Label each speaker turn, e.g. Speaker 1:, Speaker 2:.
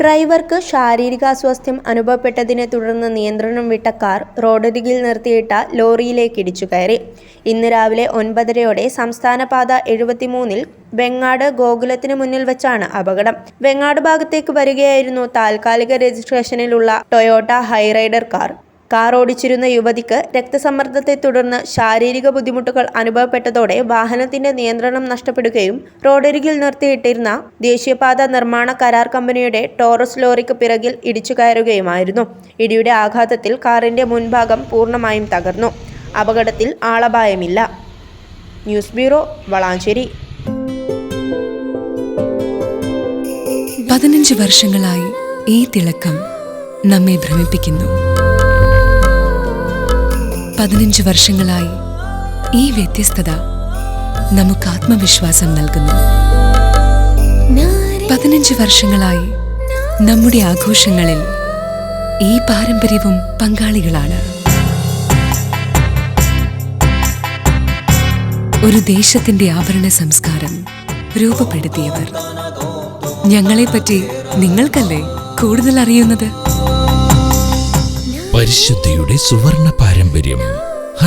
Speaker 1: ഡ്രൈവർക്ക് ശാരീരിക ശാരീരികാസ്വാസ്ഥ്യം അനുഭവപ്പെട്ടതിനെ തുടർന്ന് നിയന്ത്രണം വിട്ട കാർ റോഡരികിൽ നിർത്തിയിട്ട ലോറിയിലേക്ക് ഇടിച്ചു കയറി. ഇന്ന് രാവിലെ ഒൻപതരയോടെ സംസ്ഥാന പാത എഴുപത്തിമൂന്നിൽ വെങ്ങാട് ഗോകുലത്തിന് മുന്നിൽ വെച്ചാണ് അപകടം. വെങ്ങാട് ഭാഗത്തേക്ക് വരികയായിരുന്നു താൽക്കാലിക രജിസ്ട്രേഷനിലുള്ള ടൊയോട്ട ഹൈറൈഡർ കാർ. കാർ ഓടിച്ചിരുന്ന യുവതിക്ക് രക്തസമ്മർദ്ദത്തെ തുടർന്ന് ശാരീരിക ബുദ്ധിമുട്ടുകൾ അനുഭവപ്പെട്ടതോടെ വാഹനത്തിന്റെ നിയന്ത്രണം നഷ്ടപ്പെടുകയും റോഡരികിൽ നിർത്തിയിട്ടിരുന്ന ദേശീയപാത നിർമ്മാണ കരാർ കമ്പനിയുടെ ടോറസ് ലോറിക്ക് പിറകിൽ ഇടിച്ചു കയറുകയുമായിരുന്നു. ഇടിയുടെ ആഘാതത്തിൽ കാറിന്റെ മുൻഭാഗം പൂർണമായും തകർന്നു. അപകടത്തിൽ ആളപായമില്ല. News bureau Valanchery.
Speaker 2: പതിനഞ്ച് വർഷങ്ങളായി ഈ തിളക്കം നമ്മെ ഭ്രമിപ്പിക്കുന്നു. പതിനഞ്ച് വർഷങ്ങളായി ഈ വ്യത്യസ്തത നമുക്ക് ആത്മവിശ്വാസം നൽകുന്നു. പതിനഞ്ച് വർഷങ്ങളായി നമ്മുടെ ആഘോഷങ്ങളിൽ ഈ പാരമ്പര്യവും പങ്കാളികളാണ്. ഒരു ദേശത്തിന്റെ ആഭരണ സംസ്കാരം രൂപപ്പെടുത്തിയവർ. ഞങ്ങളെപ്പറ്റി നിങ്ങൾക്കല്ലേ കൂടുതൽ അറിയുന്നത്
Speaker 3: പരിശുദ്ധിയുടെ സുവർണ പാരമ്പര്യം.